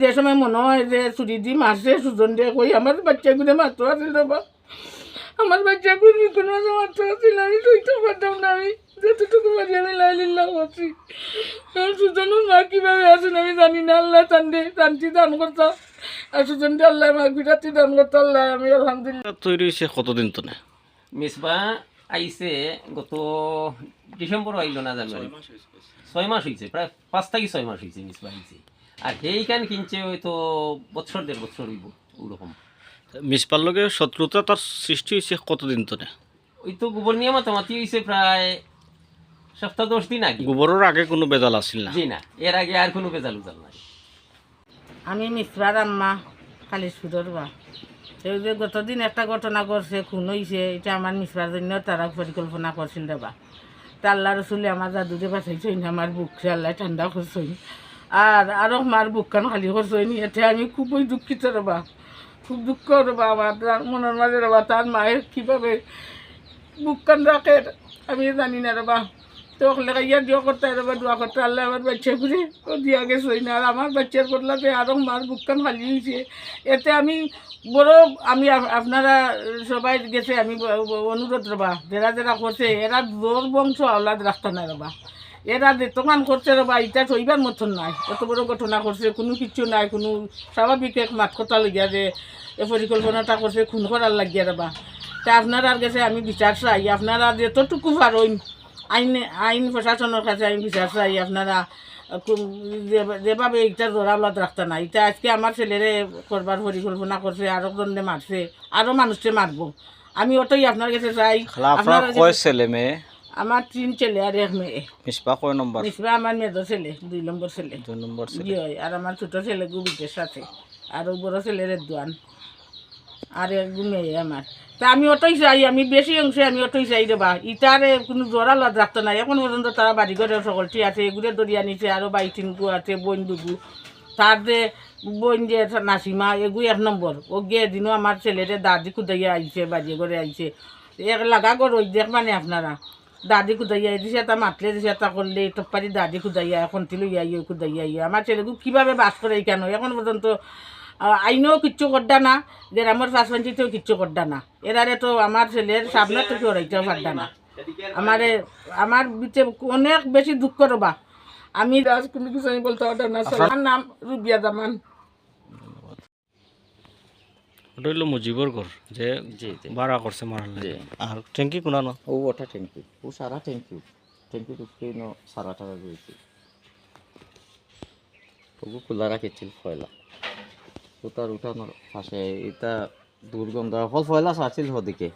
যে সময় মনে হয় যে চুরি দি মারছে সুজন দিয়ে কই আমার বাচ্চাগুলো মাত্র আছিল বাবা আমার বাচ্চাগুলো কোনো মাত্র আছিল আমি সইতে পারতাম না আমি। যতটুকু পারি আমি লাইলিল্লাহ করছি। কারণ সুজনের মা কীভাবে আছেন আমি জানি না আল্লাহ চান্দে শান্তি দান করতাম আর সুজন দিয়ে আল্লাহ মা বিরাটি দান করতো আল্লাহ আমি আলহামদুলিল্লাহ। তৈরি হয়েছে কতদিন তো না? মিসবা আইছে গত ডিসেম্বর আইল না জানুয়ারি। ছয় মাস হয়েছে প্রায় পাঁচ থেকে ছয় মাস হয়েছে মিসবা আইছে। আর সেইখান কিনছে হয়তো বছর দেড় বছর হইব ওরকম। মিসপার লগে শত্রুতা তার সৃষ্টি হয়েছে কতদিন তো না ওই তো গোবর নিয়ে মাতামাতি হয়েছে প্রায় সপ্তাহ দশ দিন আগে। গোবরের আগে কোনো বেজাল আসিল না? জি না এর আগে আর কোনো বেজাল উজাল নাই। আমি মিসবার আম্মা কালি সুদর বা। এই যে গতদিন একটা ঘটনা করছে খুন হয়েছে এটা আমার মিসবার জন্য তারা পরিকল্পনা করছিল দেবা তা আল্লাহ রসুলে আমার জাদুরে বাঁচাইছই না আমার বুকছে আল্লাহ ঠান্ডা করছই আর আরও আমার বুকখান খালি করছই নি এতে আমি খুবই দুঃখিত রবা খুব দুঃখ রবা আমার মনের মাঝে রবা তার মায়ের কীভাবে বুকখান রাখে, আমি জানি না রবা তো লেগাইয়া দিও করতে রবা দোয়া করতে আল্লাহ আমার বাচ্চা ঘুরে ও দিয়া গেছই না, আর আমার বাচ্চার বদলাতে আরও মার বুকখান খালি হয়েছে। এতে আমি বড়, আমি আপ- আপনারা সবাই গেছে, আমি অনুরোধ রবা যারা যারা করছে, এরা জোর বংশ আওলাদ রাখতে না রবা এরা যেতমান করছে রবা এটা সইবার মতন নাই। এত বড় ঘটনা করছে কোনো কিছু নাই কোনো স্বাভাবিক এক মাত কথা লাগিয়া যে এ পরিকল্পনাটা করছে খুন করার লাগিয়া রবা তা আপনারা গেছে আমি বিচার চাই আপনারা যতটুকু পারেন আইন আইন প্রশাসনের কাছে আমি বিচার চাই আপনারা যে- যেভাবে এইটা জোরালত রাখতে না এটা আজকে আমার ছেলেরে করবার পরিকল্পনা করছে আরও জনে মারছে আরও মানুষকে মারবো। আমি ওটাই আপনার কাছে চাই। আপনার ছেলে মেয়ে? আমার তিন ছেলে আর এক মেয়ে। মিসপা কয় নম্বর? আমার মেজর ছেলে দুই নম্বর ছেলে। দুই নম্বর ছেলে। হয়। আর আমার ছোট ছেলে গুবিতের সাথে। আর ওই বড় ছেলের দোয়ান আর এক মেয়ে আমার। তা আমি অটোই চাই আমি বেশি অংশে আমি অটোই চাই দেবা ইটারে কোনো জোড়া লাদ রাখতো না। এখন পর্যন্ত তারা বাড়ি ঘরে সকলটি আছে এগুলো দরিয়া নিচে আরও বাইটিনকু আছে বইন দুগু। তার যে বইন যে নাসিমা এগু এক নম্বর। ও গিয়ে দিনও আমার ছেলেরে দাদি কুদাইয়া আইছে বাড়ি ঘরে আইছে। এক লাগা গর ওই দেখ মানে আপনারা। দাদি কুদাইয়া দিছে তা মাতলে দিছে তা করলে টপ্পারি দাদি কুদাইয়া এখন তিলু ইয়ে কুদাইয়া ইয়ে আমার ছেলেকে কীভাবে বাস করে কেন এখন পর্যন্ত আইনও কিচ্ছু করডা না গ্রামের পাঁচপাঞ্চিতেও কিচ্ছু করডা না এরারে তো আমার ছেলের সামনে তো কেউ রাইতেও পারডা না আমারে আমার বিচে অনেক বেশি দুঃখ রবা আমি রাজ কোনো কিছু আমি বলতে পারতাম না আমার নাম রুবিয়া জামান ওটা হইল মুজিবর ঘর যে ভাড়া করছে মারাল আর ট্যাঙ্কি কোনানো ও ওটা ট্যাঙ্কি ইউ ও সারা ট্যাঙ্কি ইউ থ্যাংক টুকি ন সারা টাকা দিয়েছি। ওগু খোলা রাখেছিল ফয়লা। তো তার উঠানোর পাশে এটা দুর্গন্ধ। ফল ফয়লা সারছিল ওদিকে।